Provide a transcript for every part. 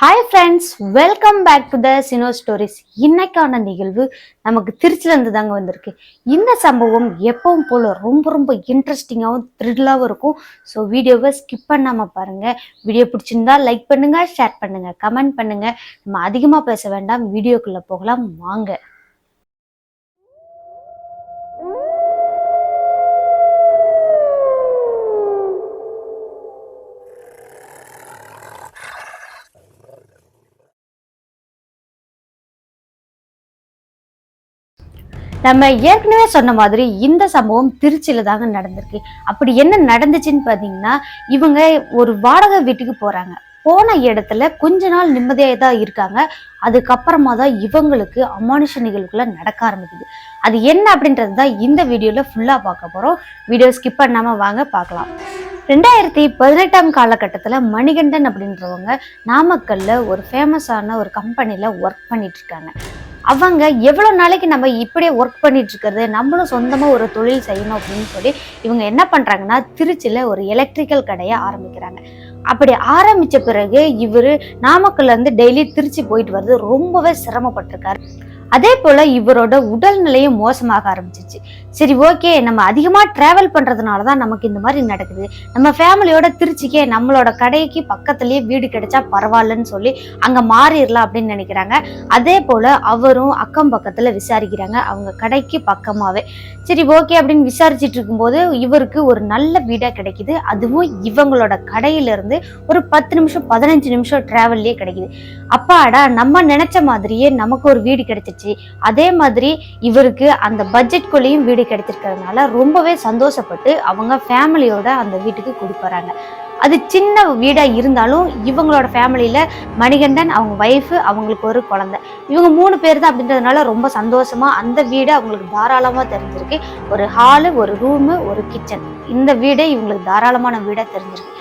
Hi friends welcome back to the Chino stories இன்னைக்கான நிகழ்வு நமக்கு திருச்சில இருந்து தாங்க வந்திருக்கு. இந்த சம்பவம் எப்பவும் போல ரொம்ப ரொம்ப இன்ட்ரெஸ்டிங்காகவும் த்ரில்லாகவும் இருக்கும். ஸோ வீடியோவை ஸ்கிப் பண்ணாம பாருங்க. வீடியோ பிடிச்சிருந்தா லைக் பண்ணுங்க ஷேர் பண்ணுங்க கமெண்ட் பண்ணுங்க. நம்ம அதிகமாக பேச வேண்டாம் வீடியோக்குள்ளே போகலாம் வாங்க. நம்ம ஏற்கனவே சொன்ன மாதிரி இந்த சம்பவம் திருச்சியில தாங்க நடந்திருக்கு. அப்படி என்ன நடந்துச்சுன்னு பார்த்தீங்கன்னா இவங்க ஒரு வாடகை வீட்டுக்கு போறாங்க. போன இடத்துல கொஞ்ச நாள் நிம்மதியாக தான் இருக்காங்க. அதுக்கப்புறமா தான் இவங்களுக்கு அமானுஷ நிகழ்வுகளை நடக்க ஆரம்பிக்குது. அது என்ன அப்படின்றது தான் இந்த வீடியோவில் ஃபுல்லாக பார்க்க போகிறோம் வீடியோ ஸ்கிப் பண்ணாமல் வாங்க பார்க்கலாம். ரெண்டாயிரத்தி பதினெட்டாம் காலகட்டத்தில் மணிகண்டன் அப்படின்றவங்க நாமக்கல்ல ஒரு ஃபேமஸான ஒரு கம்பெனியில் ஒர்க் பண்ணிட்டு இருக்காங்க. அவங்க எவ்வளோ நாளைக்கு நம்ம இப்படியே ஒர்க் பண்ணிட்டு இருக்கிறது நம்மளும் சொந்தமாக ஒரு தொழில் செய்யணும் அப்படின்னு சொல்லி இவங்க என்ன பண்ணுறாங்கன்னா திருச்சியில் ஒரு எலக்ட்ரிக்கல் கடையை ஆரம்பிக்கிறாங்க. அப்படி ஆரம்பித்த பிறகு இவர் நாமக்கல்ல இருந்து டெய்லி திருச்சி போயிட்டு வர்றது ரொம்பவே சிரமப்பட்டிருக்காரு. அதே போல இவரோட உடல்நிலையும் மோசமாக ஆரம்பிச்சிச்சு. சரி ஓகே நம்ம அதிகமாக டிராவல் பண்ணுறதுனால தான் நமக்கு இந்த மாதிரி நடக்குது. நம்ம ஃபேமிலியோட திருச்சிக்கே நம்மளோட கடைக்கு பக்கத்துலேயே வீடு கிடைச்சா பரவாயில்லன்னு சொல்லி அங்கே மாறிடலாம் அப்படின்னு நினைக்கிறாங்க. அதே போல் அவரும் அக்கம் பக்கத்தில் விசாரிக்கிறாங்க. அவங்க கடைக்கு பக்கமாகவே சரி ஓகே அப்படின்னு விசாரிச்சுட்டு இருக்கும்போது இவருக்கு ஒரு நல்ல வீடாக கிடைக்குது. அதுவும் இவங்களோட கடையிலேருந்து ஒரு பத்து நிமிஷம் பதினஞ்சு நிமிஷம் டிராவல்லே கிடைக்குது. அப்பாடா நம்ம நினைச்ச மாதிரியே நமக்கு ஒரு வீடு கிடைச்சிச்சு அதே மாதிரி இவருக்கு அந்த பட்ஜெட்குள்ளேயும் வீடு கிடைச்சிருக்கிறதுனால ரொம்பவே சந்தோஷப்பட்டு அவங்க ஃபேமிலியோட அந்த வீட்டுக்கு கொடுப்பறாங்க அது சின்ன வீடா இருந்தாலும் இவங்களோட ஃபேமிலியில மணிகண்டன் அவங்க ஒய்ஃபு அவங்களுக்கு ஒரு குழந்தை. இவங்க மூணு பேர் தான் அப்படின்றதுனால ரொம்ப சந்தோஷமா அந்த வீடு அவங்களுக்கு தாராளமா தெரிஞ்சிருக்கு. ஒரு ஹாலு ஒரு ரூமு ஒரு கிச்சன் இந்த வீடே இவங்களுக்கு தாராளமான வீடா தெரிஞ்சிருக்கு.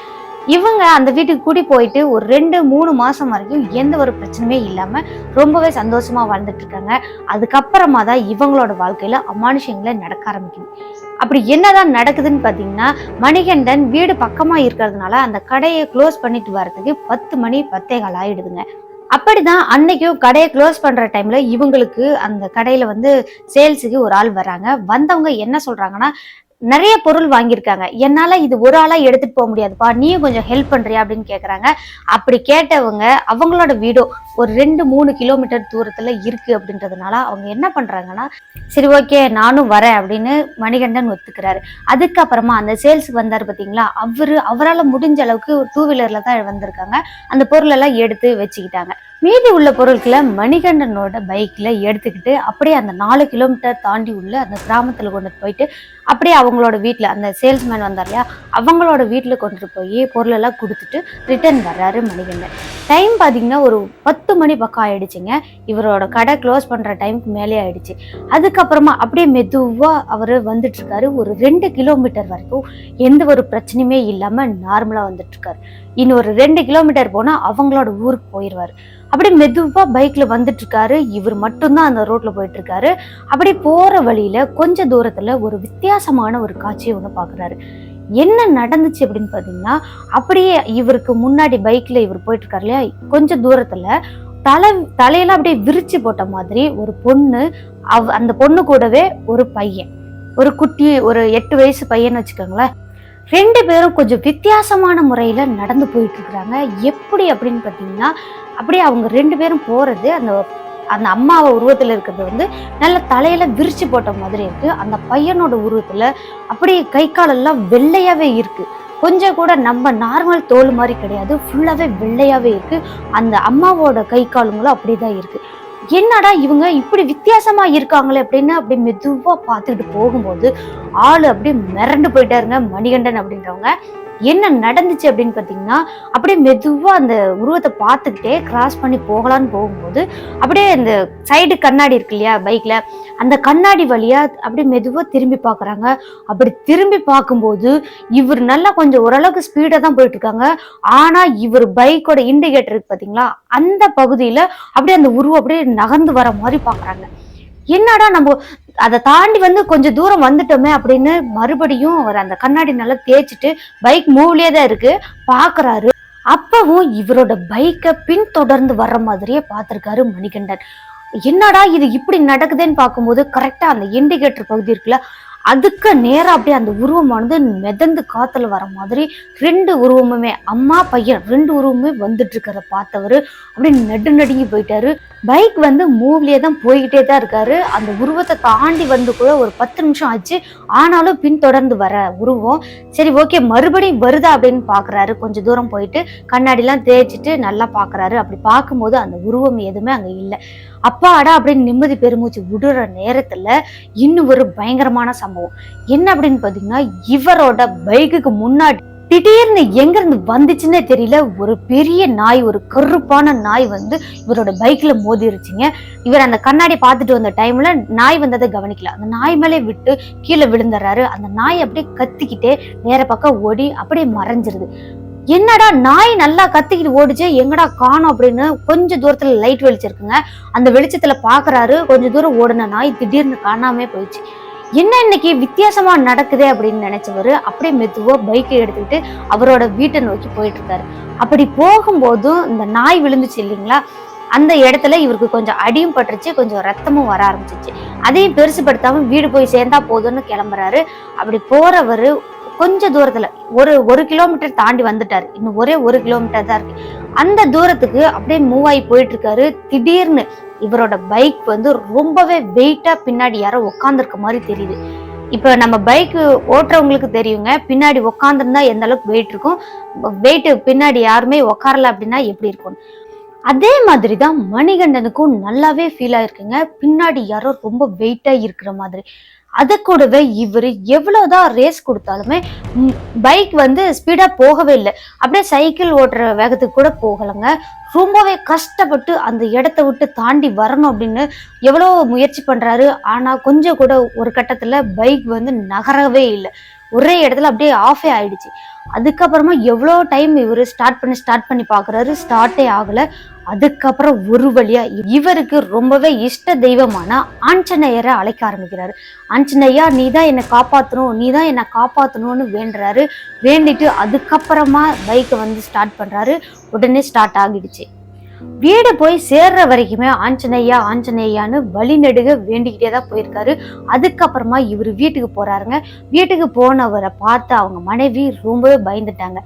இவங்க அந்த வீட்டுக்கு கூடி போயிட்டு ஒரு ரெண்டு மூணு மாசம் வரைக்கும் எந்த ஒரு பிரச்சனையுமே இல்லாம ரொம்பவே சந்தோஷமா வாழ்ந்துட்டு இருக்காங்க. அதுக்கப்புறமா தான் இவங்களோட வாழ்க்கையில அமானுஷங்களை நடக்க ஆரம்பிக்குது. அப்படி என்னதான் நடக்குதுன்னு பாத்தீங்கன்னா மணிகண்டன் வீடு பக்கமா இருக்கிறதுனால அந்த கடையை க்ளோஸ் பண்ணிட்டு வர்றதுக்கு பத்து மணி பத்தே கால் ஆயிடுதுங்க. அப்படிதான் அன்னைக்கும் கடையை க்ளோஸ் பண்ற டைம்ல இவங்களுக்கு அந்த கடையில வந்து சேல்ஸுக்கு ஒரு ஆள் வராங்க. வந்தவங்க என்ன சொல்றாங்கன்னா நிறைய பொருள் வாங்கியிருக்காங்க. என்னால இது ஒரு ஆளா எடுத்துட்டு போக முடியாதுப்பா. நீயும் கொஞ்சம் ஹெல்ப் பண்றியா அப்படின்னு கேக்குறாங்க. அப்படி கேட்டவங்க அவங்களோட வீடோ ஒரு ரெண்டு மூணு கிலோமீட்டர் தூரத்துல இருக்கு அப்படின்றதுனால அவங்க என்ன பண்றாங்கன்னா சரி ஓகே நானும் வரேன் அப்படின்னு மணிகண்டன் ஒத்துக்கிறாரு. அதுக்கப்புறமா அந்த சேல்ஸுக்கு வந்தார் பார்த்தீங்களா அவரு அவரால் முடிஞ்ச அளவுக்கு டூ வீலர்ல தான் வந்திருக்காங்க. அந்த பொருள் எல்லாம் எடுத்து வச்சுக்கிட்டாங்க. மீதி உள்ள பொருட்களை மணிகண்டனோட பைக்ல எடுத்துக்கிட்டு அப்படியே அந்த நாலு கிலோமீட்டர் தாண்டி உள்ள அந்த கிராமத்துல கொண்டு போயிட்டு அப்படியே அவங்களோட வீட்டில் அந்த சேல்ஸ்மேன் வந்தார் இல்லையா அவங்களோட வீட்டில் கொண்டுட்டு போய் பொருளெல்லாம் கொடுத்துட்டு ரிட்டர்ன் வர்றாரு மணிகண்டன். டைம் பார்த்தீங்கன்னா ஒரு பத்து மணி பக்கம் ஆயிடுச்சுங்க. இவரோட கடை க்ளோஸ் பண்ணுற டைமுக்கு மேலே ஆயிடுச்சு. அதுக்கப்புறமா அப்படியே மெதுவாக அவர் வந்துட்டுருக்காரு. ஒரு ரெண்டு கிலோமீட்டர் வரைக்கும் எந்த ஒரு பிரச்சனையுமே இல்லாமல் நார்மலாக வந்துட்டுருக்காரு. இன்னும் ஒரு ரெண்டு கிலோமீட்டர் போனால் அவங்களோட ஊருக்கு போயிடுவார் அப்படியே மெதுவாக பைக்கில் வந்துட்டுருக்காரு. இவர் மட்டும்தான் அந்த ரோட்டில் போயிட்டுருக்காரு. அப்படி போகிற வழியில் கொஞ்சம் தூரத்தில் ஒரு வித்தியாசமான ஒரு காட்சியை ஒன்று பார்க்குறாரு என்ன நடந்துச்சு அப்படின்னு பார்த்தீங்கன்னா அப்படியே இவருக்கு முன்னாடி பைக்கில் இவர் போயிட்டுருக்காரு இல்லையா? கொஞ்சம் தூரத்தில் தலை தலையெல்லாம் அப்படியே விரிச்சு போட்ட மாதிரி ஒரு பொண்ணு அவ் அந்த பொண்ணு கூடவே ஒரு பையன். ஒரு குட்டி ஒரு எட்டு வயசு பையன் வச்சுக்கோங்களேன். ரெண்டு பேரும் கொஞ்சம் வித்தியாசமான முறையில் நடந்து போயிட்டு இருக்கிறாங்க எப்படி அப்படின்னு பார்த்தீங்கன்னா அப்படியே அவங்க ரெண்டு பேரும் போறது அந்த அந்த அம்மாவை உருவத்தில் இருக்கிறது வந்து நல்ல தலையில விரிச்சு போட்ட மாதிரி இருக்கு. அந்த பையனோட உருவத்துல அப்படியே கை காலெல்லாம் வெள்ளையாவே இருக்கு. கொஞ்சம் கூட நம்ம நார்மல் தோல் மாதிரி கிடையாது. ஃபுல்லாவே வெள்ளையாவே இருக்கு. அந்த அம்மாவோட கை காலுங்களும் அப்படிதான் இருக்கு. என்னடா இவங்க இப்படி வித்தியாசமா இருக்காங்களே அப்படின்னு அப்படி மெதுவா பார்த்துக்கிட்டு போகும்போது ஆளு அப்படியே மிரண்டு போயிட்டாருங்க மணிகண்டன் அப்படின்றவங்க. என்ன நடந்துச்சு அப்படின்னு பார்த்தீங்கன்னா அப்படியே மெதுவாக அந்த உருவத்தை பார்த்துக்கிட்டே கிராஸ் பண்ணி போகலான்னு போகும்போது அப்படியே இந்த சைடு கண்ணாடி இருக்கு இல்லையா பைக்கில் அந்த கண்ணாடி வழியாக அப்படியே மெதுவாக திரும்பி பார்க்குறாங்க. அப்படி திரும்பி பார்க்கும்போது இவர் நல்லா கொஞ்சம் ஓரளவுக்கு ஸ்பீடாக தான் போயிட்டு இருக்காங்க இவர் பைக்கோட இண்டிகேட்டர் இருக்கு பார்த்தீங்களா அந்த பகுதியில் அப்படியே அந்த உருவம் அப்படியே நகர்ந்து வர மாதிரி பார்க்குறாங்க. என்னடா நம்ம அதை தாண்டி வந்து கொஞ்சம் தூரம் வந்துட்டோமே அப்படின்னு மறுபடியும் அவர் அந்த கண்ணாடி நல்லா தேய்ச்சிட்டு பைக் மூவ்லயே தான் இருக்கு. பாக்குறாரு. அப்பவும் இவரோட பைக்கை பின்தொடர்ந்து வர்ற மாதிரியே பார்த்திருக்காரு மணிகண்டன். என்னடா இது இப்படி நடக்குதுன்னு பார்க்கும்போது கரெக்டா அந்த இண்டிகேட்டர் பகுதி இருக்குல்ல அதுக்கு நேராக அப்படியே அந்த உருவமானது மிதந்து காத்துல வர மாதிரி ரெண்டு உருவமுமே அம்மா பையன் ரெண்டு உருவமுமே வந்துட்டு இருக்கிற பார்த்தவர். அப்படியே நடு நடுங்கி போயிட்டாரு. பைக் வந்து மூவ்லயே தான் போய்கிட்டே தான் இருக்காரு. அந்த உருவத்தை தாண்டி வந்து கூட ஒரு பத்து நிமிஷம் ஆச்சு. ஆனாலும் பின்தொடர்ந்து வர உருவம். சரி ஓகே மறுபடியும் வருதா அப்படின்னு பாக்குறாரு. கொஞ்சம் தூரம் போயிட்டு கண்ணாடிலாம் தேய்ச்சிட்டு நல்லா பாக்குறாரு. அப்படி பார்க்கும்போது அந்த உருவம் எதுவுமே அங்க இல்லை. அப்பாடா அப்படின்னு நிம்மதி பெருமூச்சு விடுற நேரத்துல இன்னும் ஒரு பயங்கரமான சம்பவம். என்ன அப்படின்னு பாத்தீங்கன்னா இவரோட பைக்குக்கு முன்னாடி திடீர்னு எங்கேருந்து வந்துச்சுன்னே தெரியல. ஒரு பெரிய நாய் ஒரு கருப்பான நாய் வந்து இவரோட பைக்கில் மோதிருச்சுங்க. இவர் அந்த கண்ணாடி பார்த்துட்டு வந்த டைமில் நாய் வந்ததை கவனிக்கல. அந்த நாய் மேலே விட்டு கீழே விழுந்துறாரு. அந்த நாய் அப்படியே கத்திக்கிட்டே வேற பக்கம் ஓடி அப்படியே மறைஞ்சிருது. என்னடா நாய் நல்லா கத்திக்கிட்டு ஓடிச்சு எங்கடா காணும் அப்படின்னு கொஞ்சம் தூரத்துல லைட் வெளிச்சிருக்குங்க. அந்த வெளிச்சத்துல பாக்குறாரு கொஞ்சம் தூரம் ஓடின நாய் திடீர்னு காணாமே போயிடுச்சு. என்ன இன்னைக்கு வித்தியாசமா நடக்குதே அப்படின்னு நினைச்சவரு அப்படியே மெதுவா பைக்கை எடுத்துக்கிட்டு அவரோட வீட்டை நோக்கி போயிட்டு இருக்காரு அப்படி போகும்போதும் இந்த நாய் விழுந்துச்சு இல்லைங்களா? அந்த இடத்துல இவருக்கு கொஞ்சம் அடியும் பட்டுருச்சு கொஞ்சம் ரத்தமும் வர ஆரம்பிச்சிச்சு. அதையும் பெருசுப்படுத்தாம வீடு போய் சேர்ந்தா போதும்னு கிளம்புறாரு. அப்படி போறவரு கொஞ்சம் தூரத்துல ஒரு ஒரு கிலோமீட்டர் தாண்டி வந்துட்டாரு. இன்னும் ஒரே ஒரு கிலோமீட்டர் தான் இருக்கு. அந்த தூரத்துக்கு அப்படியே மூவ் ஆகி போயிட்டு இருக்காரு திடீர்னு இவரோட பைக் வந்து ரொம்பவே வெயிட்டா பின்னாடி யாரோ உட்காந்துருக்க மாதிரி தெரியுது. இப்ப நம்ம பைக் ஓட்டுறவங்களுக்கு தெரியுங்க பின்னாடி உட்காந்துருந்தா எந்த அளவுக்கு வெயிட் இருக்கும்? வெயிட் பின்னாடி யாருமே உட்காரல அப்படின்னா எப்படி இருக்கும்? அதே மாதிரி தான் மணிகண்டனுக்கும் நல்லாவே ஃபீல் ஆயிருக்குங்க. பின்னாடி யாரோ ரொம்ப வெயிட்டா இருக்கிற மாதிரி. அதை கூடவே இவர் எவ்வளோதான் ரேஸ் கொடுத்தாலுமே பைக் வந்து ஸ்பீடாக போகவே இல்லை. அப்படியே சைக்கிள் ஓட்டுற வேகத்துக்கு கூட போகலைங்க. ரொம்பவே கஷ்டப்பட்டு அந்த இடத்த விட்டு தாண்டி வரணும் அப்படின்னு எவ்வளோ முயற்சி பண்ணுறாரு ஆனால் கொஞ்சம் கூட ஒரு கட்டத்தில் பைக் வந்து நகரவே இல்லை. ஒரே இடத்துல அப்படியே ஆஃபே ஆயிடுச்சு. அதுக்கப்புறமா எவ்வளோ டைம் இவர் ஸ்டார்ட் பண்ணி ஸ்டார்ட் பண்ணி பார்க்குறாரு ஸ்டார்ட்டே ஆகலை. அதுக்கப்புறம் ஒரு வழியா இவருக்கு ரொம்பவே இஷ்ட தெய்வமான ஆஞ்சநேயரை அழைக்க ஆரம்பிக்கிறாரு. ஆஞ்சநேயா நீ தான் என்னை காப்பாற்றணும் நீ தான் என்னை காப்பாற்றணும்னு வேண்டுறாரு. வேண்டிட்டு அதுக்கப்புறமா பைக்கை வந்து ஸ்டார்ட் பண்ணுறாரு உடனே ஸ்டார்ட் ஆகிடுச்சு. வீடு போய் சேர்ற வரைக்குமே ஆஞ்சநேயா ஆஞ்சநேயான்னு வழி நெடுக வேண்டிக்கிட்டே தான் போயிருக்காரு. அதுக்கப்புறமா இவர் வீட்டுக்கு போறாருங்க. வீட்டுக்கு போனவரை பார்த்து அவங்க மனைவி ரொம்பவே பயந்துட்டாங்க.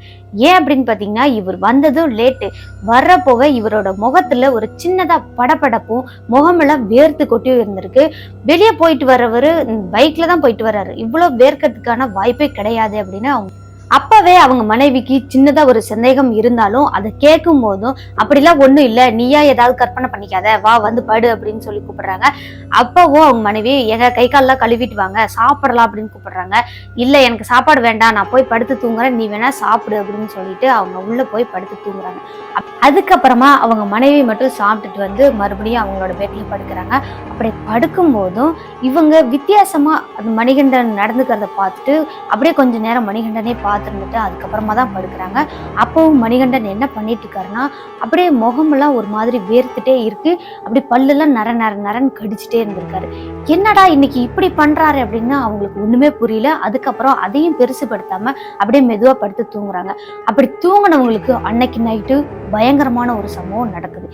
ஏன் அப்படின்னு பார்த்தீங்கன்னா இவர் வந்ததும் லேட்டு வர்ற போக இவரோட முகத்துல ஒரு சின்னதா படபடப்பும் முகமெல்லாம் வேர்த்து கொட்டியும் இருந்திருக்கு. வெளியே போயிட்டு வர்றவர் பைக்ல தான் போயிட்டு வர்றாரு. இவ்வளவு வேர்க்கிறதுக்கான வாய்ப்பே கிடையாது அப்படின்னு அவங்க அப்பவே அவங்க மனைவிக்கு சின்னதா ஒரு சந்தேகம் இருந்தாலும் அதை கேட்கும் போதும் அப்படிலாம் ஒண்ணும் இல்ல. நீயா ஏதாவது கற்பனை பண்ணிக்காத. வா வந்து படு அப்படின்னு சொல்லி கூப்பிடுறாங்க. அப்பவும் அவங்க மனைவி எங்க கை கால்லாம் கழுவிட்டு வாங்க. சாப்பிடலாம் அப்படின்னு கூப்பிடுறாங்க. இல்ல எனக்கு சாப்பாடு வேண்டாம். நான் போய் படுத்து தூங்குறேன். நீ வேணா சாப்பிடு அப்படின்னு சொல்லிட்டு அவங்க உள்ள போய் படுத்து தூங்குறாங்க. அப்- அதுக்கப்புறமா அவங்க மனைவி மட்டும் சாப்பிட்டுட்டு வந்து மறுபடியும் அவங்களோட பெட்ல படுக்கிறாங்க. அப்படி படுக்கும் போதும் இவங்க வித்தியாசமா அந்த மணிகண்டன் நடந்துக்கிறத பார்த்துட்டு அப்படியே கொஞ்ச நேரம் மணிகண்டனே பார்த்துருந்துட்டு அதுக்கப்புறமா தான் படுக்கிறாங்க. அப்போவும் மணிகண்டன் என்ன பண்ணிட்டு இருக்காருன்னா அப்படியே முகமெல்லாம் ஒரு மாதிரி வேர்த்துட்டே இருக்கு. அப்படி பல்லெல்லாம் நர நர நரன்னு கடிச்சிட்டே இருந்திருக்காரு. என்னடா இன்னைக்கு இப்படி பண்றாரு அப்படின்னா அவங்களுக்கு ஒண்ணுமே புரியல. அதுக்கப்புறம் அதையும் பெருசுபடுத்தாம அப்படியே மெதுவா படுத்து தூங்குறாங்க. அப்படி தூங்கினவங்களுக்கு அன்னைக்கு நைட்டு பயங்கரமான ஒரு சம்பவம் நடக்குது.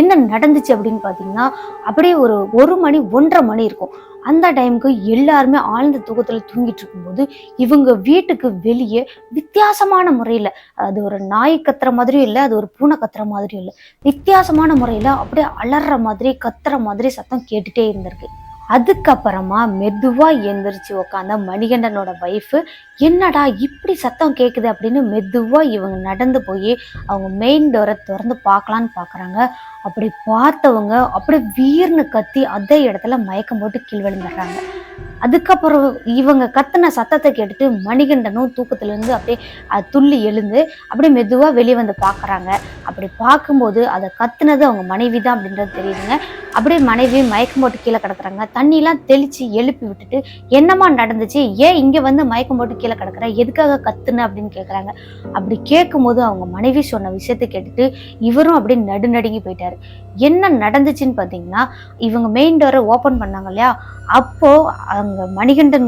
என்ன நடந்துச்சு அப்படின்னு பாத்தீங்கன்னா அப்படியே ஒரு ஒரு மணி ஒன்றரை மணி இருக்கும். அந்த டைமுக்கு எல்லாருமே ஆழ்ந்த தூக்கத்தில் தூங்கிட்டு இருக்கும்போது இவங்க வீட்டுக்கு வெளியே வித்தியாசமான முறையில் அது ஒரு நாய் கத்துற மாதிரியும் இல்லை அது ஒரு பூனை கத்துற மாதிரியும் இல்லை வித்தியாசமான முறையில் அப்படியே அலற மாதிரி கத்துற மாதிரி சத்தம் கேட்டுட்டே இருந்திருக்கு. அதுக்கப்புறமா மெதுவாக எந்திரிச்சு உட்காந்த மணிகண்டனோட ஒய்ஃபு என்னடா இப்படி சத்தம் கேட்குது அப்படின்னு மெதுவாக இவங்க நடந்து போய் அவங்க மெயின் டோரை திறந்து பார்க்கலான்னு பார்க்குறாங்க அப்படி பார்த்தவங்க அப்படியே வீர்னு கத்தி அதே இடத்துல மயக்கம் போட்டு கீழ் விழுந்துடுறாங்க. அதுக்கப்புறம் இவங்க கத்தின சத்தத்தை கேட்டுட்டு மணிகண்டனும் தூக்கத்துல இருந்து அப்படியே துள்ளி எழுந்து அப்படியே மெதுவா வெளியே வந்து பார்க்குறாங்க. அப்படி பார்க்கும்போது அதை கத்துனது அவங்க மனைவி தான் அப்படின்றது தெரியுதுங்க. அப்படியே மனைவி மயக்கம் போட்டு கீழே கிடக்குறாங்க. தண்ணிலாம் தெளிச்சு எழுப்பி விட்டுட்டு என்னம்மா நடந்துச்சு? ஏன் இங்க வந்து மயக்கம் போட்டு கீழே கிடக்குற? எதுக்காக கத்துன? அப்படின்னு கேக்குறாங்க. அப்படி கேட்கும்போது அவங்க மனைவி சொன்ன விஷயத்தை கேட்டுட்டு இவரும் அப்படியே நடுநடுங்கி போயிட்டாரு. என்ன நடந்துச்சுன்னு பார்த்தீங்கன்னா இவங்க மெயின் டோரை ஓப்பன் பண்ணாங்க இல்லையா? அப்போ அங்க மணிகண்டன்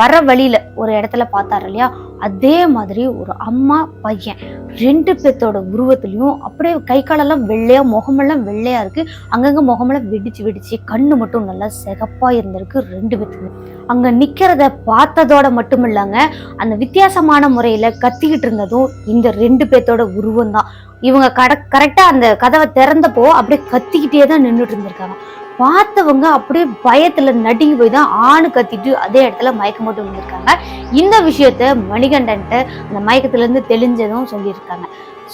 வர வழியில ஒரு இடத்துல பார்த்தாரு இல்லையா? அதே மாதிரி ஒரு அம்மா பையன் ரெண்டு பேர்த்தோட உருவத்துலையும் அப்படியே கை காலெல்லாம் வெள்ளையா முகமெல்லாம் வெள்ளையா இருக்கு. அங்கங்கே முகமெல்லாம் வெடிச்சு வெடிச்சு கண்ணு மட்டும் நல்லா சிகப்பாக இருந்திருக்கு ரெண்டு பேத்துக்கு அங்க நிக்கிறத பார்த்ததோட மட்டும் இல்லைங்க அந்த வித்தியாசமான முறையில கத்திக்கிட்டு இருந்ததும் இந்த ரெண்டு பேர்த்தோட உருவம் தான் இவங்க கட கரெக்டாக அந்த கதவை திறந்தப்போ அப்படியே கத்திக்கிட்டே தான் நின்றுட்டு இருந்திருக்காங்க. பார்த்தவங்க அப்படியே பயத்துல நடுங்கி போய் தான் ஆணு கத்திட்டு அதே இடத்துல மயக்கம் போட்டு விழுந்திருக்காங்க. இந்த விஷயத்த மணிகண்டன்ட்ட அந்த மயக்கத்துல இருந்து தெளிஞ்சதும் சொல்லியிருக்காங்க.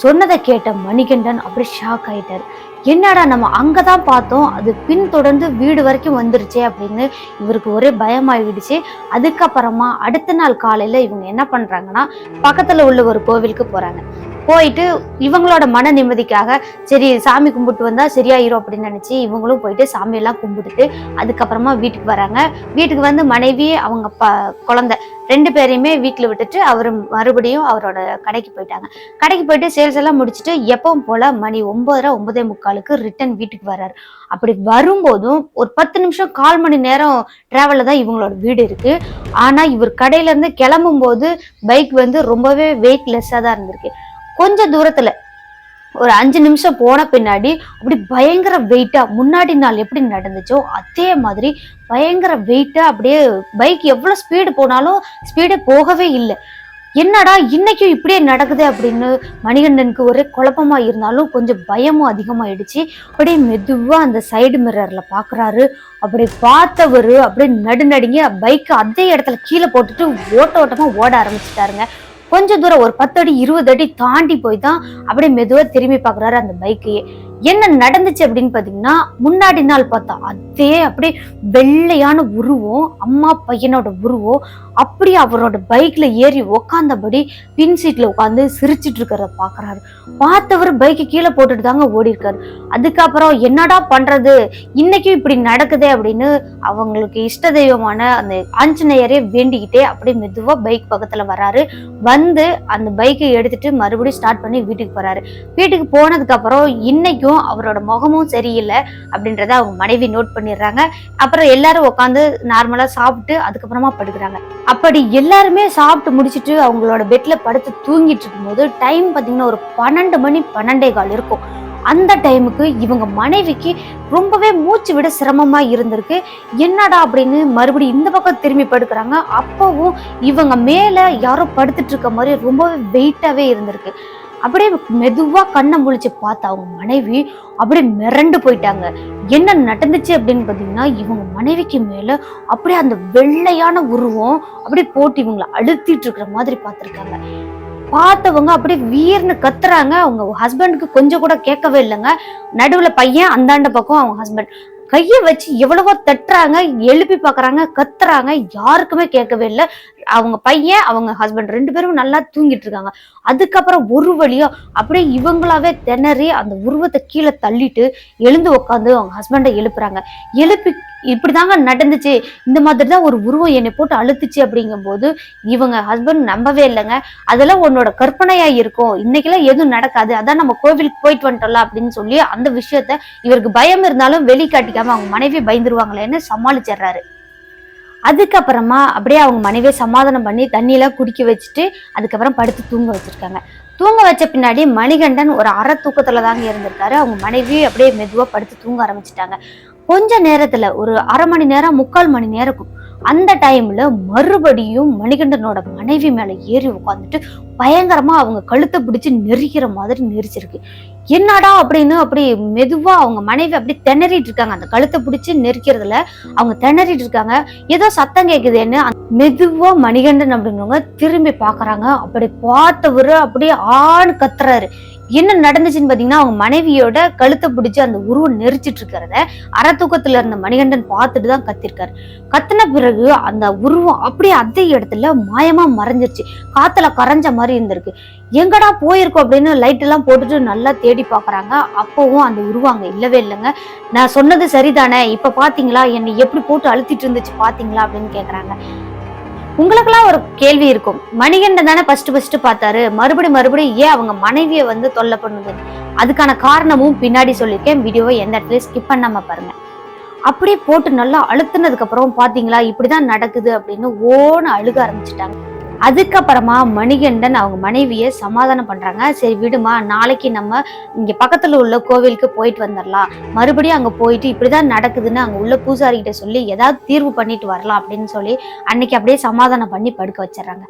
சொன்னதை கேட்ட மணிகண்டன் அப்படி ஷாக் ஆயிட்டார். என்னடா நம்ம அங்கே தான் பார்த்தோம் அது பின்தொடர்ந்து வீடு வரைக்கும் வந்துருச்சே அப்படின்னு இவருக்கு ஒரே பயமாகிடுச்சு அதுக்கப்புறமா அடுத்த நாள் காலையில் இவங்க என்ன பண்ணுறாங்கன்னா பக்கத்தில் உள்ள ஒரு கோவிலுக்கு போகிறாங்க போயிட்டு இவங்களோட மன நிம்மதிக்காக சரி சாமி கும்பிட்டு வந்தால் சரியாயிரும் அப்படின்னு நினச்சி இவங்களும் போயிட்டு சாமியெல்லாம் கும்பிட்டுட்டு அதுக்கப்புறமா வீட்டுக்கு வராங்க. வீட்டுக்கு வந்து மனைவி அவங்க ப குழந்தை ரெண்டு பேரையுமே வீட்டில் விட்டுட்டு அவர் மறுபடியும் அவரோட கடைக்கு போயிட்டாங்க. கடைக்கு போயிட்டு சேல்ஸ் எல்லாம் முடிச்சுட்டு எப்பவும் போல மணி ஒன்பதரை ஒன்பதே முக்காலுக்கு ரிட்டர்ன் வீட்டுக்கு வர்றாரு. அப்படி வரும்போதும் ஒரு பத்து நிமிஷம் கால் மணி நேரம் ட்ராவலில் தான் இவங்களோட வீடு இருக்கு. ஆனால் இவர் கடையிலேருந்து கிளம்பும் போது பைக் வந்து ரொம்பவே வெயிட்லெஸ்ஸாக தான் இருந்திருக்கு. கொஞ்சம் தூரத்தில் ஒரு அஞ்சு நிமிஷம் போன பின்னாடி அப்படி பயங்கர வெயிட்டா முன்னாடி நாள் எப்படி நடந்துச்சோ அதே மாதிரி பயங்கர வெயிட்டா அப்படியே பைக் எவ்வளோ ஸ்பீடு போனாலும் ஸ்பீடே போகவே இல்லை. என்னடா இன்னைக்கும் இப்படியே நடக்குது அப்படின்னு மணிகண்டனுக்கு ஒரே குழப்பமா இருந்தாலும் கொஞ்சம் பயமும் அதிகமாயிடுச்சு. அப்படியே மெதுவா அந்த சைடு மிரர்ல பாக்குறாரு. அப்படி பார்த்தவரு அப்படியே நடுநடுங்க பைக்கை அதே இடத்துல கீழே போட்டுட்டு ஓட்ட ஓட்டமா ஓட ஆரம்பிச்சிட்டாருங்க. கொஞ்ச தூரம் ஒரு பத்து அடி இருபது அடி தாண்டி போய் தான் அப்படியே மெதுவா திரும்பி பார்க்குறாரு அந்த பைக்கையே என்ன நடந்துச்சு அப்படின்னு பாத்தீங்கன்னா முன்னாடி நாள் பார்த்தா அதே அப்படியே வெள்ளையான உருவம் அம்மா பையனோட உருவம் அப்படியே அவரோட பைக்ல ஏறி உக்காந்தபடி பின் சீட்ல உட்காந்து சிரிச்சிட்டு இருக்கிறத பாக்குறாரு. பார்த்தவர் பைக்கு கீழே போட்டுட்டு தாங்க ஓடி இருக்காரு அதுக்கப்புறம் என்னடா பண்றது? இன்னைக்கும் இப்படி நடக்குதே அப்படின்னு அவங்களுக்கு இஷ்ட தெய்வமான அந்த ஆஞ்சநேயரே வேண்டிக்கிட்டே அப்படியே மெதுவா பைக் பக்கத்துல வராரு. வந்து அந்த பைக்கை எடுத்துட்டு மறுபடியும் ஸ்டார்ட் பண்ணி வீட்டுக்கு போறாரு. வீட்டுக்கு போனதுக்கு அப்புறம் இன்னைக்கும் அவரோட முகமும் சரியில்லை அப்படின்றத அவங்க மனைவி நோட் பண்ணிடுறாங்க. அப்புறம் எல்லாரும் உட்காந்து நார்மலா சாப்பிட்டு அதுக்கப்புறமா படுக்கிறாங்க. அப்படி எல்லாருமே சாப்பிட்டு முடிச்சிட்டு அவங்களோட பெட்ல படுத்து தூங்கிட்டு இருக்கும்போது டைம் பார்த்தீங்கன்னா ஒரு பன்னெண்டு மணி பன்னெண்டே கால் இருக்கும். அந்த டைமுக்கு இவங்க மனைவிக்கு ரொம்பவே மூச்சு விட சிரமமா இருந்திருக்கு. என்னடா அப்படின்னு மறுபடியும் இந்த பக்கம் திரும்பி படுக்கிறாங்க. அப்பவும் இவங்க மேல யாரோ படுத்துட்டு இருக்க மாதிரி ரொம்பவே வெயிட்டாவே இருந்திருக்கு. அப்படியே மெதுவா கண்ணை முழிச்சு பார்த்த அவங்க மனைவி அப்படியே மிரண்டு போயிட்டாங்க. என்ன நடந்துச்சு அப்படின்னு பார்த்தீங்கன்னா இவங்க மனைவிக்கு மேல அப்படியே அந்த வெள்ளையான உருவம் அப்படியே போட்டு இவங்களை அழுத்திட்டு இருக்கிற மாதிரி பார்த்திருக்காங்க. பார்த்தவங்க அப்படியே வீர்னு கத்துறாங்க. அவங்க ஹஸ்பண்டுக்கு கொஞ்சம் கூட கேட்கவே இல்லைங்க. நடுவுல பையன் அந்தாண்ட பக்கம் அவங்க ஹஸ்பண்ட் கையை வச்சு எவ்வளவோ தட்டுறாங்க எழுப்பி பார்க்குறாங்க கத்துறாங்க யாருக்குமே கேட்கவே இல்லை. அவங்க பையன் அவங்க ஹஸ்பண்ட் ரெண்டு பேரும் நல்லா தூங்கிட்டு இருக்காங்க. அதுக்கப்புறம் ஒரு வழியா அப்படியே இவங்களாவே திணறி அந்த உருவத்தை கீழே தள்ளிட்டு எழுந்து உட்காந்து அவங்க ஹஸ்பண்டை எழுப்புறாங்க. எழுப்பி இப்படிதாங்க நடந்துச்சு. இந்த மாதிரி தான் ஒரு உருவம் என்னை போட்டு அழுத்துச்சு அப்படிங்கும்போது இவங்க ஹஸ்பண்ட் நம்பவே இல்லைங்க. அதெல்லாம் உன்னோட கற்பனையா இருக்கும். இன்னைக்கெல்லாம் எதுவும் நடக்காது. அதான் நம்ம கோவிலுக்கு போயிட்டு வந்துட்டோம்ல அப்படின்னு சொல்லி அந்த விஷயத்த இவருக்கு பயம் இருந்தாலும் வெளிக்காட்டிக்காம அவங்க மனைவி பயந்துருவாங்களேன்னு சமாளிச்சிடுறாரு. அதுக்கப்புறமா அப்படியே அவங்க மனைவியை சமாதானம் பண்ணி தண்ணியெல்லாம் குடிக்க வச்சுட்டு அதுக்கப்புறம் படுத்து தூங்க வச்சிருக்காங்க. தூங்க வச்ச பின்னாடி மணிகண்டன் ஒரு அரை தூக்கத்துல தாங்க இருந்திருக்காரு. அவங்க மனைவி அப்படியே மெதுவாக படுத்து தூங்க ஆரம்பிச்சிட்டாங்க. கொஞ்ச நேரத்தில் ஒரு அரை மணி நேரம் முக்கால் மணி நேரம் அந்த டைம்ல மறுபடியும் மணிகண்டனோட மனைவி மேல ஏறி உட்காந்துட்டு பயங்கரமா அவங்க கழுத்தை பிடிச்சு நெரிக்கிற மாதிரி நெரிச்சிருக்கு. என்னடா அப்படின்னு அப்படி மெதுவா அவங்க மனைவி அப்படி திணறிட்டு இருக்காங்க. அந்த கழுத்தை பிடிச்சு நெரிக்கிறதுல அவங்க திணறிட்டு இருக்காங்க. ஏதோ சத்தம் கேக்குதுன்னு மெதுவா மணிகண்டன் அப்படிங்கிறவங்க திரும்பி பாக்குறாங்க. அப்படி பார்த்தவரு அப்படியே ஆண் கத்துறாரு. என்ன நடந்துச்சுன்னு பார்த்தீங்கன்னா அவங்க மனைவியோட கழுத்தை பிடிச்சி அந்த உருவம் நெரிச்சிட்டு இருக்கிறத அறத்தூக்கத்தில் தூக்கத்துல இருந்த மணிகண்டன் பார்த்துட்டு தான் கத்திருக்காரு. கத்தின பிறகு அந்த உருவம் அப்படியே அதே இடத்துல மாயமா மறைஞ்சிருச்சு. காத்துல கரைஞ்ச மாதிரி இருந்திருக்கு. எங்கடா போயிருக்கோம் அப்படின்னு லைட் எல்லாம் போட்டுட்டு நல்லா தேடி பாக்குறாங்க. அப்போவும் அந்த உருவம் அங்கே இல்லவே இல்லைங்க. நான் சொன்னது சரிதானே? இப்போ பார்த்தீங்களா என்னை எப்படி போட்டு அழுத்திட்டு இருந்துச்சு பார்த்தீங்களா அப்படின்னு கேட்குறாங்க உங்களுக்கெல்லாம் ஒரு கேள்வி இருக்கும். மணிகண்டன் தானே ஃபர்ஸ்ட் ஃபர்ஸ்ட் பார்த்தாரு. மறுபடி மறுபடியும் ஏன் அவங்க மனைவியை வந்து தொல்லை பண்ணுது? அதுக்கான காரணமும் பின்னாடி சொல்லியிருக்கேன். வீடியோவை எந்த இடத்துல ஸ்கிப் பண்ணாம பாருங்க. அப்படியே போட்டு நல்லா அழுத்துனதுக்கு அப்புறம் பாத்தீங்களா? இப்படிதான் நடக்குது அப்படின்னு ஓன அழுக ஆரம்பிச்சிட்டாங்க. அதுக்கப்புறமா மணிகண்டன் அவங்க மனைவியை சமாதானம் பண்ணுறாங்க சரி விடுமா நாளைக்கு நம்ம இங்கே பக்கத்தில் உள்ள கோவிலுக்கு போயிட்டு வந்துடலாம் மறுபடியும் அங்கே போயிட்டு இப்படிதான் நடக்குதுன்னு அங்கே உள்ள பூசாரிகிட்ட சொல்லி ஏதாவது தீர்வு பண்ணிட்டு வரலாம் அப்படின்னு சொல்லி அன்னைக்கு அப்படியே சமாதானம் பண்ணி படுக்க வச்சிடறாங்க.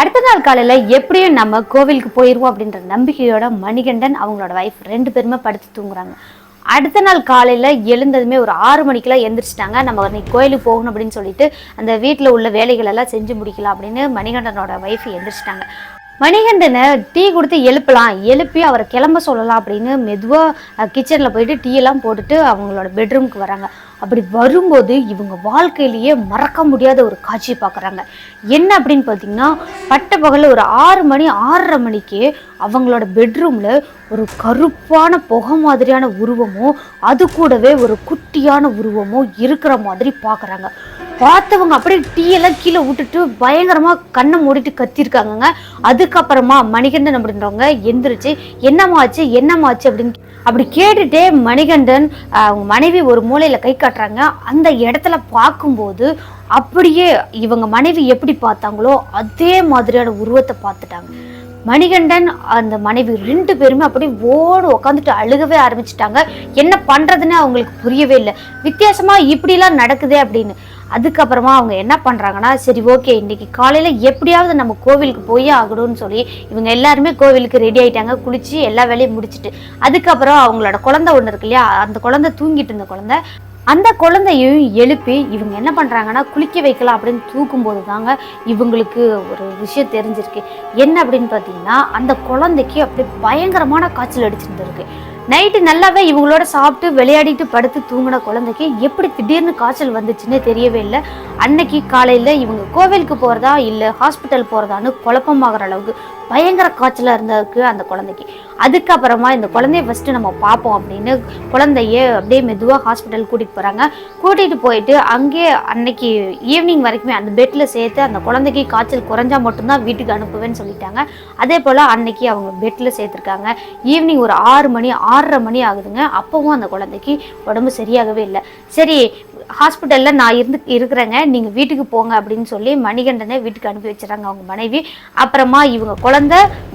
அடுத்த நாள் காலையில் எப்படியும் நம்ம கோவிலுக்கு போயிடுவோம் அப்படின்ற நம்பிக்கையோட மணிகண்டன் அவங்களோட வைஃப் ரெண்டு பேருமே படுத்து தூங்குறாங்க. அடுத்த நாள் காலையில் எழுந்ததுமே ஒரு ஆறு மணிக்கெலாம் எழுந்திரிச்சிட்டாங்க நம்ம இன்னைக்கு கோயிலுக்கு போகணும் அப்படின்னு சொல்லிட்டு அந்த வீட்டில் உள்ள வேலைகள் எல்லாம் செஞ்சு முடிக்கலாம் அப்படின்னு மணிகண்டனோட வைஃப் எழுந்திரிச்சிட்டாங்க மணிகண்டனை டீ கொடுத்து எழுப்பலாம். எழுப்பி அவரை கிளம்ப சொல்லலாம் அப்படின்னு மெதுவாக கிச்சனில் போயிட்டு டீ எல்லாம் போட்டுட்டு அவங்களோட பெட்ரூமுக்கு வராங்க. அப்படி வரும்போது இவங்க வாழ்க்கையிலேயே மறக்க முடியாத ஒரு காட்சி பார்க்குறாங்க. என்ன அப்படின்னு பார்த்தீங்கன்னா பட்ட பகலில் ஒரு ஆறு மணி ஆறரை மணிக்கு அவங்களோட பெட்ரூமில் ஒரு கருப்பான புகை மாதிரியான உருவமும் அது கூடவே ஒரு குட்டியான உருவமும் இருக்கிற மாதிரி பார்க்குறாங்க. பார்த்தவங்க அப்படியே டீ எல்லாம் கீழே விட்டுட்டு பயங்கரமா கண்ணை மூடிட்டு கத்திருக்காங்கங்க. அதுக்கப்புறமா மணிகண்டன் அப்படின்றவங்க எந்திரிச்சு என்னமாச்சு என்னமாச்சு அப்படின்னு அப்படி கேட்டுட்டே மணிகண்டன் அவங்க மனைவி ஒரு மூலையில கை காட்டுறாங்க. அந்த இடத்துல பார்க்கும்போது அப்படியே இவங்க மனைவி எப்படி பார்த்தாங்களோ அதே மாதிரியான உருவத்தை பார்த்துட்டாங்க. மணிகண்டன் அந்த மனைவி ரெண்டு பேருமே அப்படியே ஓடு உட்காந்துட்டு அழுகவே ஆரம்பிச்சிட்டாங்க. என்ன பண்றதுன்னு அவங்களுக்கு புரியவே இல்லை. வித்தியாசமா இப்படிலாம் நடக்குதே அப்படின்னு. அதுக்கப்புறமா அவங்க என்ன பண்ணுறாங்கன்னா சரி ஓகே இன்னைக்கு காலையில் எப்படியாவது நம்ம கோவிலுக்கு போய் ஆகணும்னு சொல்லி இவங்க எல்லாருமே கோவிலுக்கு ரெடி ஆகிட்டாங்க குளித்து எல்லா வேலையும் முடிச்சிட்டு அதுக்கப்புறம் அவங்களோட குழந்தை ஒன்று இருக்கு இல்லையா அந்த குழந்தை தூங்கிட்டு இருந்த குழந்தை அந்த குழந்தையும் எழுப்பி இவங்க என்ன பண்ணுறாங்கன்னா குளிக்க வைக்கலாம் அப்படின்னு தூக்கும்போது தாங்க இவங்களுக்கு ஒரு விஷயம் தெரிஞ்சிருக்கு. என்ன அப்படின்னு பார்த்தீங்கன்னா அந்த குழந்தைக்கு அப்படியே பயங்கரமான காய்ச்சல் அடிச்சிருந்திருக்கு நைட்டு நல்லாவே இவங்களோட சாப்பிட்டு விளையாடிட்டு படுத்து தூங்கின குழந்தைக்கு எப்படி திடீர்னு காய்ச்சல் வந்துச்சுன்னே தெரியவே இல்லை. அன்னைக்கு காலையில் இவங்க கோவிலுக்கு போகிறதா இல்லை ஹாஸ்பிட்டல் போகிறதான்னு குழப்பமாகற அளவுக்கு பயங்கர காய்ச்சலாக இருந்ததுக்கு அந்த குழந்தைக்கு. அதுக்கப்புறமா இந்த குழந்தைய ஃபஸ்ட்டு நம்ம பார்ப்போம் அப்படின்னு குழந்தைய அப்படியே மெதுவாக ஹாஸ்பிட்டல் கூட்டிகிட்டு போகிறாங்க கூட்டிகிட்டு போயிட்டு அங்கேயே அன்னைக்கு ஈவினிங் வரைக்குமே அந்த பெட்டில் சேர்த்து அந்த குழந்தைக்கு காய்ச்சல் குறைஞ்சா மட்டும்தான் வீட்டுக்கு அனுப்புவேன்னு சொல்லிட்டாங்க. அதே போல் அன்னைக்கு அவங்க பெட்டில் சேர்த்துருக்காங்க. ஈவினிங் ஒரு ஆறு மணி ஆறரை மணி ஆகுதுங்க. அப்பவும் அந்த குழந்தைக்கு உடம்பு சரியாகவே இல்லை. சரி ஹாஸ்பிட்டலில் நான் இருந்து இருக்கிறேங்க. நீங்கள் வீட்டுக்கு போங்க அப்படின்னு சொல்லி மணிகண்டனை வீட்டுக்கு அனுப்பி வச்சுறாங்க அவங்க மனைவி. அப்புறமா இவங்க குழந்தை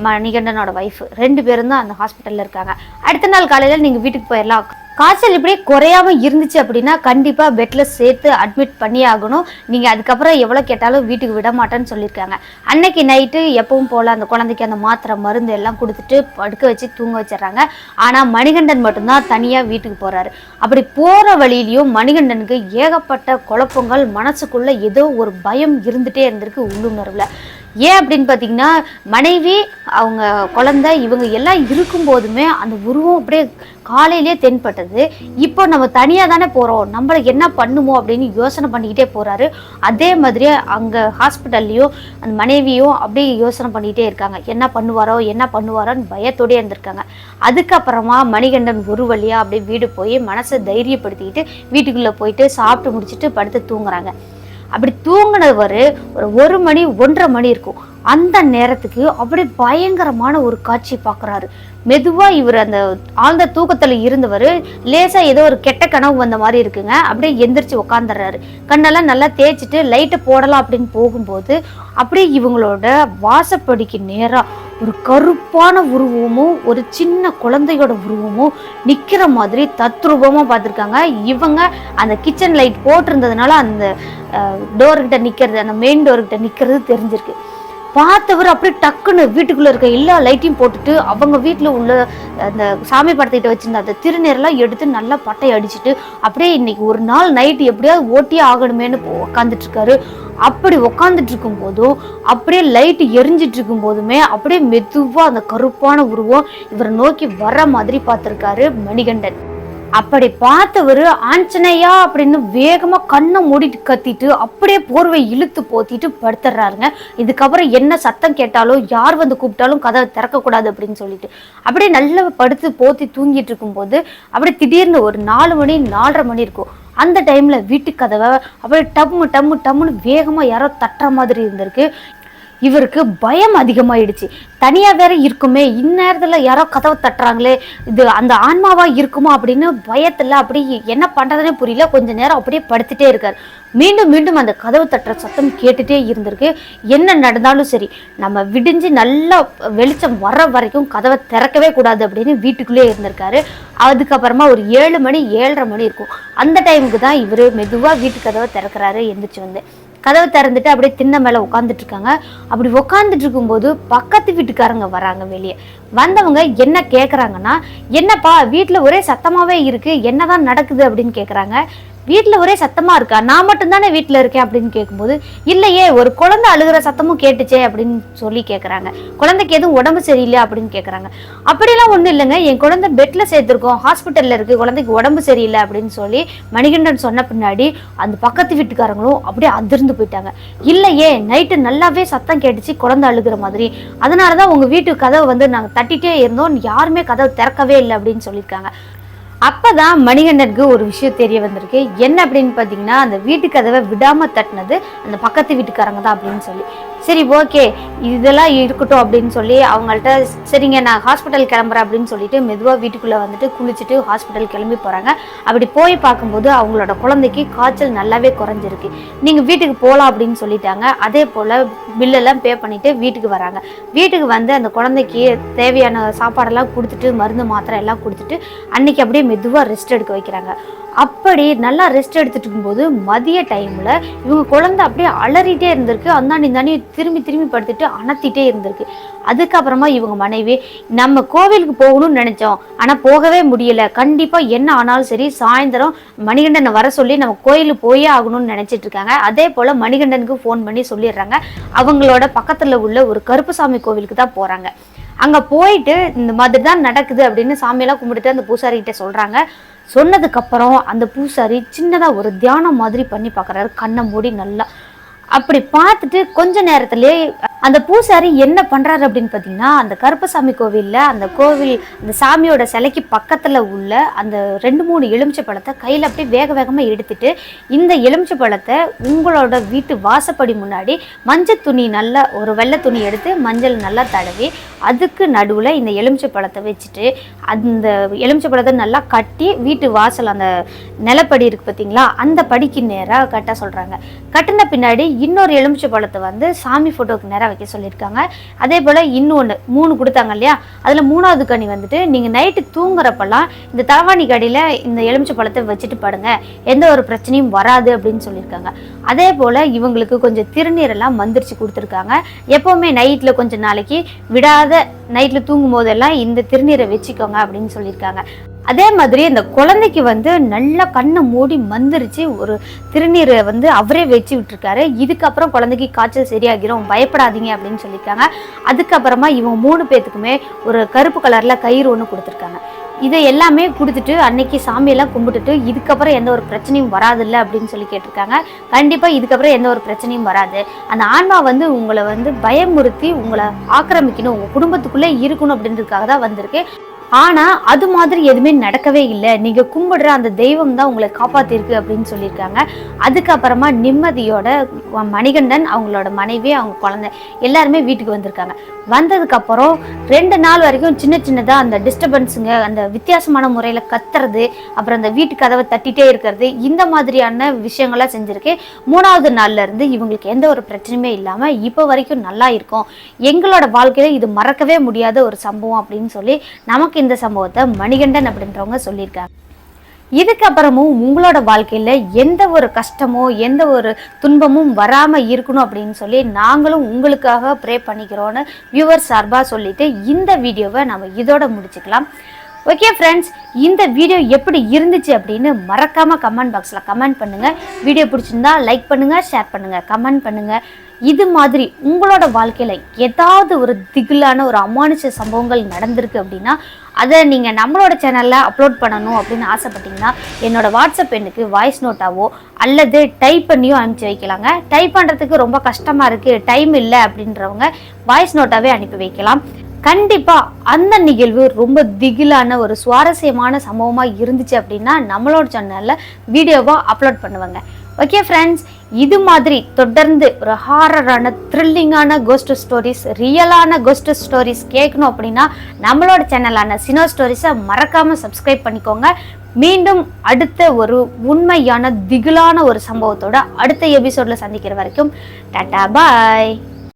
மணிகண்டனோட ஒய்ஃப் ரெண்டு பேரும் தான் அந்த ஹாஸ்பிட்டலில் இருக்காங்க. அடுத்த நாள் காலையில் நீங்கள் வீட்டுக்கு போயிடலாம் காய்ச்சல் இப்படியே குறையாம இருந்துச்சு அப்படின்னா கண்டிப்பாக பெட்டில் சேர்த்து அட்மிட் பண்ணி ஆகணும். நீங்கள் அதுக்கப்புறம் எவ்வளோ கேட்டாலும் வீட்டுக்கு விட மாட்டேன்னு சொல்லியிருக்காங்க. அன்னைக்கு நைட்டு எப்பவும் போல் அந்த குழந்தைக்கு அந்த மாத்திரை மருந்து எல்லாம் கொடுத்துட்டு படுக்க வச்சு தூங்க வச்சிடுறாங்க. ஆனால் மணிகண்டன் மட்டும்தான் தனியாக வீட்டுக்கு போகிறாரு அப்படி போகிற வழியிலையும் மணிகண்டனுக்கு ஏகப்பட்ட குழப்பங்கள் மனசுக்குள்ளே ஏதோ ஒரு பயம் இருந்துகிட்டே இருந்திருக்கு உள்ளுணர்வில். ஏன் அப்படின்னு பார்த்தீங்கன்னா மனைவி அவங்க குழந்தை இவங்க எல்லாம் இருக்கும்போதுமே அந்த உருவம் அப்படியே காலையிலே தென்பட்டது. இப்போ நம்ம தனியாக தானே போகிறோம் நம்மளை என்ன பண்ணுமோ அப்படின்னு யோசனை பண்ணிக்கிட்டே போகிறாரு அதே மாதிரியே அங்கே ஹாஸ்பிட்டல்லையும் அந்த மனைவியும் அப்படியே யோசனை பண்ணிக்கிட்டே இருக்காங்க. என்ன பண்ணுவாரோ என்ன பண்ணுவாரோன்னு பயத்தோடயே இருந்திருக்காங்க. அதுக்கப்புறமா மணிகண்டன் ஒரு வழியாக அப்படியே வீடு போய் மனசை தைரியப்படுத்திக்கிட்டு வீட்டுக்குள்ளே போயிட்டு சாப்பிட்டு முடிச்சிட்டு படுத்து தூங்குறாங்க. அப்படி தூங்கினவர் ஒரு ஒரு மணி ஒன்றரை மணி இருக்கும். அந்த நேரத்துக்கு அப்படியே பயங்கரமான ஒரு காட்சி பார்க்குறாரு. மெதுவாக இவர் அந்த ஆழ்ந்த தூக்கத்தில் இருந்தவர் லேசாக ஏதோ ஒரு கெட்ட கனவு வந்த மாதிரி இருக்குங்க. அப்படியே எந்திரிச்சு உக்காந்துடுறாரு. கண்ணெல்லாம் நல்லா தேய்ச்சிட்டு லைட்டை போடலாம் அப்படின்னு போகும்போது அப்படியே இவங்களோட வாசப்படிக்கு நேராக ஒரு கருப்பான உருவமும் ஒரு சின்ன குழந்தையோட உருவமும் நிக்கிற மாதிரி தத்ரூபமா பார்த்துருக்காங்க. இவங்க அந்த கிச்சன் லைட் போட்டிருந்ததுனால அந்த டோர்கிட்ட நிக்கிறது அந்த மெயின் டோர்கிட்ட நிக்கிறது தெரிஞ்சிருக்கு. பார்த்தவர் அப்படியே டக்குன்னு வீட்டுக்குள்ளே இருக்க எல்லா லைட்டையும் போட்டுட்டு அவங்க வீட்டில் உள்ள அந்த சாமி படத்திட்ட வச்சுருந்த அந்த திருநீரெல்லாம் எடுத்து நல்லா பட்டை அடிச்சுட்டு அப்படியே இன்னைக்கு ஒரு நாள் நைட்டு எப்படியாவது ஓட்டியே ஆகணுமேனு உட்காந்துட்ருக்காரு அப்படி உட்காந்துட்டு இருக்கும் போதும் அப்படியே லைட்டு எரிஞ்சிட்டு இருக்கும் போதுமே அப்படியே மெதுவாக அந்த கருப்பான உருவம் இவரை நோக்கி வர மாதிரி பார்த்துருக்காரு மணிகண்டன். அப்படி பார்த்தவர் ஆஞ்சனையா அப்படின்னு வேகமா கண்ணை மூடிட்டு கத்திட்டு அப்படியே போர்வை இழுத்து போத்திட்டு படுத்துடுறாருங்க இதுக்கப்புறம் என்ன சத்தம் கேட்டாலும் யார் வந்து கூப்பிட்டாலும் கதவை திறக்கக்கூடாது அப்படின்னு சொல்லிட்டு. அப்படியே நல்லா படுத்து போத்தி தூங்கிட்டு இருக்கும்போது அப்படியே திடீர்னு ஒரு நாலு மணி நாலரை மணி இருக்கும். அந்த டைம்ல வீட்டு கதவை அப்படியே டம்மு டம்மு டம்முன்னு வேகமாக யாரோ தட்டுற மாதிரி இருந்திருக்கு. இவருக்கு பயம் அதிகமாயிடுச்சு. தனியாக வேற இருக்குமே இந்நேரத்தில் யாரோ கதவை தட்டுறாங்களே இது அந்த ஆன்மாவாக இருக்குமா அப்படின்னு பயத்தில் அப்படி என்ன பண்ணுறதுனே புரியல. கொஞ்ச நேரம் அப்படியே படுத்துட்டே இருக்கார். மீண்டும் மீண்டும் அந்த கதவு தட்டுற சத்தம் கேட்டுட்டே இருந்திருக்கு. என்ன நடந்தாலும் சரி நம்ம விடிஞ்சு நல்லா வெளிச்சம் வர்ற வரைக்கும் கதவை திறக்கவே கூடாது அப்படின்னு வீட்டுக்குள்ளே இருந்திருக்காரு. அதுக்கப்புறமா ஒரு ஏழு மணி ஏழரை மணி இருக்கும். அந்த டைமுக்கு தான் இவர் மெதுவாக வீட்டு கதவை திறக்கிறாரு எந்திரிச்சு வந்து. கதவை திறந்துட்டு அப்படியே திண்ணை மேலே உட்காந்துட்டு இருக்காங்க அப்படி உட்காந்துட்டு இருக்கும்போது பக்கத்து வீட்டுக்காரங்க வராங்க வெளியே. வந்தவங்க என்ன கேட்குறாங்கன்னா என்னப்பா வீட்டில் ஒரே சத்தமாகவே இருக்கு. என்னதான் நடக்குது? அப்படின்னு கேட்குறாங்க வீட்டில் ஒரே சத்தமாக இருக்கா? நான் மட்டும்தானே வீட்டில் இருக்கேன் அப்படின்னு கேட்கும்போது இல்லையே ஒரு குழந்தை அழுகிற சத்தமும் கேட்டுச்சே அப்படின்னு சொல்லி கேட்குறாங்க குழந்தைக்கு எதுவும் உடம்பு சரியில்லை அப்படின்னு கேட்குறாங்க அப்படிலாம் ஒன்றும் இல்லைங்க. என் குழந்தை பெட்டில் சேர்த்துருக்கோம். ஹாஸ்பிட்டலில் இருக்குது குழந்தைக்கு உடம்பு சரியில்லை அப்படின்னு சொல்லி மணிகண்டன் சொன்ன பின்னாடி அந்த பக்கத்து வீட்டுக்காரங்களும் அப்படியே அதிர்ந்து போயிட்டாங்க. இல்லையே நைட்டு நல்லாவே சத்தம் கேட்டுச்சு குழந்தை அழுகிற மாதிரி. அதனால தான் உங்கள் வீட்டு கதவை வந்து நாங்கள் தட்டிட்டே இருந்தோம். யாருமே கதவை திறக்கவே இல்லை அப்படின்னு சொல்லியிருக்காங்க. அப்பதான் மணிகண்டனுக்கு ஒரு விஷயம் தெரிய வந்திருக்கு. என்ன அப்படின்னு பார்த்தீங்கன்னா அந்த வீட்டு கதவை விடாம தட்டினது அந்த பக்கத்து வீட்டுக்காரங்க தான் அப்படின்னு சொல்லி. சரி ஓகே இதெல்லாம் இருக்கட்டும் அப்படின்னு சொல்லி அவங்கள்ட்ட சரிங்க நான் ஹாஸ்பிட்டல் கிளம்புறேன் அப்படின்னு சொல்லிட்டு மெதுவாக வீட்டுக்குள்ளே வந்துட்டு குளிச்சுட்டு ஹாஸ்பிட்டல் கிளம்பி போகிறாங்க அப்படி போய் பார்க்கும்போது அவங்களோட குழந்தைக்கு காய்ச்சல் நல்லாவே குறைஞ்சிருக்கு. நீங்கள் வீட்டுக்கு போகலாம் அப்படின்னு சொல்லிட்டாங்க. அதே போல் பில்லெல்லாம் பே பண்ணிவிட்டு வீட்டுக்கு வராங்க. வீட்டுக்கு வந்து அந்த குழந்தைக்கு தேவையான சாப்பாடெல்லாம் கொடுத்துட்டு மருந்து மாத்திரை எல்லாம் கொடுத்துட்டு அன்னைக்கு அப்படியே மெதுவாக ரெஸ்ட் எடுக்க வைக்கிறாங்க. அப்படி நல்லா ரெஸ்ட் எடுத்துட்டு இருக்கும்போது மதிய டைமில் இவங்க குழந்தை அப்படியே அலறிட்டே இருந்திருக்கு. அந்தாண்டி இந்தாண்டி திரும்பி திரும்பி படுத்துட்டு அணத்திட்டே இருந்திருக்கு. அதுக்கப்புறமா இவங்க மனைவி நம்ம கோவிலுக்கு போகணும்னு நினைச்சோம். ஆனால் போகவே முடியல. கண்டிப்பாக என்ன ஆனாலும் சரி சாயந்தரம் மணிகண்டனை வர சொல்லி நம்ம கோயிலுக்கு போயே ஆகணும்னு நினைச்சிட்டு இருக்காங்க. அதே போல் மணிகண்டனுக்கு ஃபோன் பண்ணி சொல்லிடுறாங்க. அவங்களோட பக்கத்தில் உள்ள ஒரு கருப்புசாமி கோவிலுக்கு தான் போகிறாங்க அங்கே போயிட்டு இந்த மாதிரி தான் நடக்குது அப்படின்னு சாமியெல்லாம் கும்பிட்டுட்டு அந்த பூசாரிகிட்ட சொல்கிறாங்க சொன்னதுக்கப்புறம் அந்த பூசாரி சின்னதாக ஒரு தியானம் மாதிரி பண்ணி பார்க்குறாரு கண்ணை மூடி நல்லா அப்படி பார்த்துட்டு கொஞ்ச நேரத்திலே அந்த பூசாரி என்ன பண்ணுறாரு அப்படின்னு பார்த்தீங்கன்னா அந்த கருப்பசாமி கோவிலில் அந்த கோவில் அந்த சாமியோட சிலைக்கு பக்கத்தில் உள்ள அந்த ரெண்டு மூணு எலுமிச்சை பழத்தை கையில் அப்படியே வேக வேகமாக எடுத்துட்டு இந்த எலுமிச்சை பழத்தை உங்களோட வீட்டு வாசப்படி முன்னாடி மஞ்சள் துணி நல்லா ஒரு வெள்ளை துணி எடுத்து மஞ்சள் நல்லா தடவி அதுக்கு நடுவில் இந்த எலுமிச்சை பழத்தை வச்சுட்டு அந்த எலுமிச்சை பழத்தை நல்லா கட்டி வீட்டு வாசல் அந்த நிலப்படி இருக்குது பார்த்தீங்களா அந்த படிக்கு நேராக கட்ட சொல்கிறாங்க கட்டின பின்னாடி இன்னொரு எலுமிச்சை பழத்தை வந்து சாமி ஃபோட்டோக்கு நேராக வைக்க சொல்லியிருக்காங்க. அதே போல் இன்னொன்று மூணு கொடுத்தாங்க இல்லையா? அதில் மூணாவது கனி வந்துட்டு நீங்கள் நைட்டு தூங்குறப்பெல்லாம் இந்த தலவாணி கடியில் இந்த எலுமிச்சை பழத்தை வச்சுட்டு படுங்க. எந்த ஒரு பிரச்சனையும் வராது அப்படின்னு சொல்லியிருக்காங்க. அதே போல் இவங்களுக்கு கொஞ்சம் திருநீரெல்லாம் மந்திரிச்சு கொடுத்துருக்காங்க. எப்போவுமே நைட்டில் கொஞ்சம் நாளைக்கு விடாத நைட்டில் தூங்கும் போதெல்லாம் இந்த திருநீரை வச்சுக்கோங்க அப்படின்னு சொல்லியிருக்காங்க. அதே மாதிரி அந்த குழந்தைக்கு வந்து நல்லா கண்ணை மூடி மந்திரிச்சு ஒரு திருநீரை வந்து அவரே வச்சு விட்டுருக்காரு. இதுக்கப்புறம் குழந்தைக்கு காய்ச்சல் சரியாகிரும் பயப்படாதீங்க அப்படின்னு சொல்லியிருக்காங்க. அதுக்கப்புறமா இவங்க மூணு பேத்துக்குமே ஒரு கருப்பு கலரில் கயிறு ஒன்று கொடுத்துருக்காங்க. இதை எல்லாமே கொடுத்துட்டு அன்னைக்கு சாமியெல்லாம் கும்பிட்டுட்டு இதுக்கப்புறம் எந்த ஒரு பிரச்சனையும் வராதுல்ல அப்படின்னு சொல்லி கேட்டிருக்காங்க. கண்டிப்பாக இதுக்கப்புறம் எந்த ஒரு பிரச்சனையும் வராது. அந்த ஆன்மா வந்து உங்களை வந்து பயமுறுத்தி உங்களை ஆக்கிரமிக்கணும் உங்கள் குடும்பத்துக்குள்ளே இருக்கணும் அப்படின்றதுக்காக தான் வந்திருக்கு. ஆனால் அது மாதிரி எதுவுமே நடக்கவே இல்லை. நீங்கள் கும்பிடுற அந்த தெய்வம் தான் உங்களை காப்பாற்றிருக்கு அப்படின்னு சொல்லியிருக்காங்க. அதுக்கப்புறமா நிம்மதியோட மணிகண்டன் அவங்களோட மனைவி அவங்க குழந்தை எல்லாருமே வீட்டுக்கு வந்திருக்காங்க. வந்ததுக்கப்புறம் ரெண்டு நாள் வரைக்கும் சின்ன சின்னதாக அந்த டிஸ்டர்பன்ஸுங்க அந்த வித்தியாசமான முறையில் கத்துறது அப்புறம் அந்த வீட்டு கதவை தட்டிட்டே இருக்கிறது இந்த மாதிரியான விஷயங்கள்லாம் செஞ்சுருக்கேன். மூணாவது நாள்ல இருந்து இவங்களுக்கு எந்த ஒரு பிரச்சனையுமே இல்லாமல் இப்போ வரைக்கும் நல்லா இருக்கும். எங்களோட வாழ்க்கையில் இது மறக்கவே முடியாத ஒரு சம்பவம் அப்படின்னு சொல்லி நமக்கு இந்த சம்பவத்தை மணிகண்டன் அப்படின்றவங்க சொல்லியிருக்காங்க. இதுக்கப்புறமும் உங்களோட வாழ்க்கையில எந்த ஒரு கஷ்டமோ எந்த ஒரு துன்பமும் வராம இருக்கணும் அப்படின்னு சொல்லி நாங்களும் உங்களுக்காக ப்ரே பண்ணிக்கிறோன்னு வியூவர் சார்பா சொல்லிட்டு இந்த வீடியோவை நம்ம இதோட முடிச்சுக்கலாம். ஓகே ஃப்ரெண்ட்ஸ் இந்த வீடியோ எப்படி இருந்துச்சு அப்படின்னு மறக்காமல் கமெண்ட் பாக்ஸில் கமெண்ட் பண்ணுங்கள் வீடியோ பிடிச்சிருந்தா லைக் பண்ணுங்கள் ஷேர் பண்ணுங்கள் கமெண்ட் பண்ணுங்கள் இது மாதிரி உங்களோட வாழ்க்கையில் ஏதாவது ஒரு திகிலான ஒரு அமானுஷ சம்பவங்கள் நடந்திருக்கு அப்படின்னா அதை நீங்கள் நம்மளோட சேனலில் அப்லோட் பண்ணணும் அப்படின்னு ஆசைப்பட்டீங்கன்னா என்னோடய வாட்ஸ்அப் எண்ணுக்கு வாய்ஸ் நோட்டாவோ அல்லது டைப் பண்ணியோ அனுப்பிச்சு வைக்கலாங்க. டைப் பண்ணுறதுக்கு ரொம்ப கஷ்டமாக இருக்குது டைம் இல்லை அப்படின்றவங்க வாய்ஸ் நோட்டாவே அனுப்பி வைக்கலாம். கண்டிப்பா அந்த நிகழ்வு ரொம்ப திகிலான ஒரு சுவாரஸ்யமான சம்பவமா இருந்துச்சு அப்படின்னா நம்மளோட சேனல்ல வீடியோவா அப்லோட் பண்ணுவாங்க. ஓகே ஃப்ரெண்ட்ஸ் இது மாதிரி தொடர்ந்து ஒரு ஹாரரான த்ரில்லிங்கான கோஸ்ட் ஸ்டோரிஸ் ரியலான கோஸ்ட் ஸ்டோரிஸ் கேட்கணும் அப்படின்னா நம்மளோட சேனலான சினோ ஸ்டோரிஸை மறக்காமல் சப்ஸ்கிரைப் பண்ணிக்கோங்க. மீண்டும் அடுத்த ஒரு உண்மையான திகிலான ஒரு சம்பவத்தோட அடுத்த எபிசோடில் சந்திக்கிற வரைக்கும் டாட்டா பாய்